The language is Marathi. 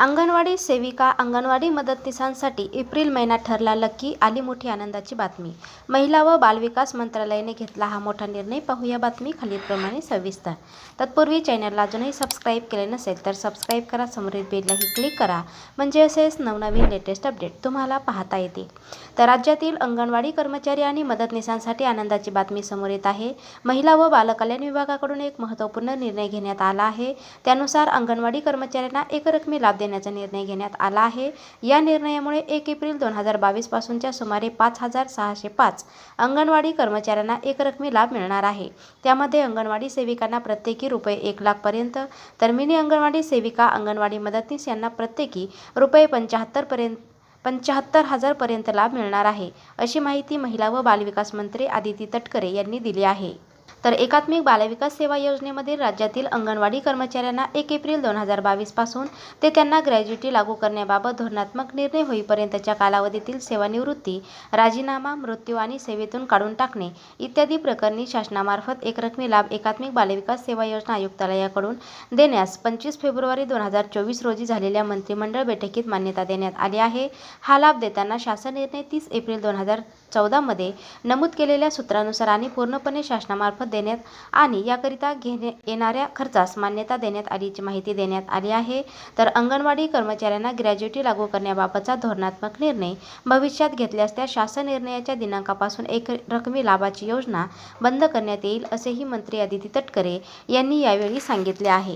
अंगणवाडी सेविका अंगणवाडी मदतनीसांसाठी एप्रिल महिना ठरला लक्की आली मोठी आनंदाची बातमी. महिला व बालविकास मंत्रालयाने घेतला हा मोठा निर्णय. पाहूया बातमी खालीलप्रमाणे सविस्तर. तत्पूर्वी चॅनलला अजूनही सबस्क्राईब केले नसेल तर सबस्क्राईब करा. समोरील बेललाही क्लिक करा. म्हणजे असेच नवनवीन लेटेस्ट अपडेट तुम्हाला पाहता येतील. तर राज्यातील अंगणवाडी कर्मचारी आणि मदतनीसांसाठी आनंदाची बातमी समोर येत आहे. महिला व बालकल्याण विभागाकडून एक महत्त्वपूर्ण निर्णय घेण्यात आला आहे. त्यानुसार अंगणवाडी कर्मचाऱ्यांना एकरकमी लाभ देण्याचा निर्णय घेण्यात आला आहे. या निर्णयामुळे एक एप्रिल दोन हजार बावीसपासूनच्या सुमारे पाच हजार सहाशे पाच अंगणवाडी कर्मचाऱ्यांना एकरकमी लाभ मिळणार आहे. त्यामध्ये अंगणवाडी सेविकांना प्रत्येकी रुपये एक लाखपर्यंत तर मिनी अंगणवाडी सेविका अंगणवाडी मदतनीस यांना प्रत्येकी रुपये पंच्याहत्तरपर्यंत पंच्याहत्तर हजारपर्यंत लाभ मिळणार आहे अशी माहिती महिला व बालविकास मंत्री आदिती तटकरे यांनी दिली आहे. तर एकात्मिक बालविकास सेवा योजनेमधील राज्यातील अंगणवाडी कर्मचाऱ्यांना एक एप्रिल दोन हजार बावीसपासून ते त्यांना ग्रॅज्युटी लागू करण्याबाबत धोरणात्मक निर्णय होईपर्यंतच्या कालावधीतील सेवानिवृत्ती राजीनामा मृत्यू आणि सेवेतून काढून टाकणे इत्यादी प्रकरणी शासनामार्फत एकरकमी लाभ एकात्मिक बालविकास सेवा योजना आयुक्तालयाकडून देण्यास पंचवीस फेब्रुवारी दोन हजार चोवीस रोजी झालेल्या मंत्रिमंडळ बैठकीत मान्यता देण्यात आली आहे. हा लाभ देताना शासन निर्णय तीस एप्रिल दोन हजार चौदामध्ये नमूद केलेल्या सूत्रानुसार आणि पूर्णपणे शासनामार्फत देण्यात आणि याकरिता घेणे येणाऱ्या खर्चास मान्यता देण्यात आल्याची माहिती देण्यात आली आहे. तर अंगणवाडी कर्मचाऱ्यांना ग्रॅज्युटी लागू करण्याबाबतचा धोरणात्मक निर्णय भविष्यात घेतल्यास त्या शासन निर्णयाच्या दिनांकापासून एक रकमी लाभाची योजना बंद करण्यात येईल असेही मंत्री अदिती तटकरे यांनी यावेळी सांगितले आहे.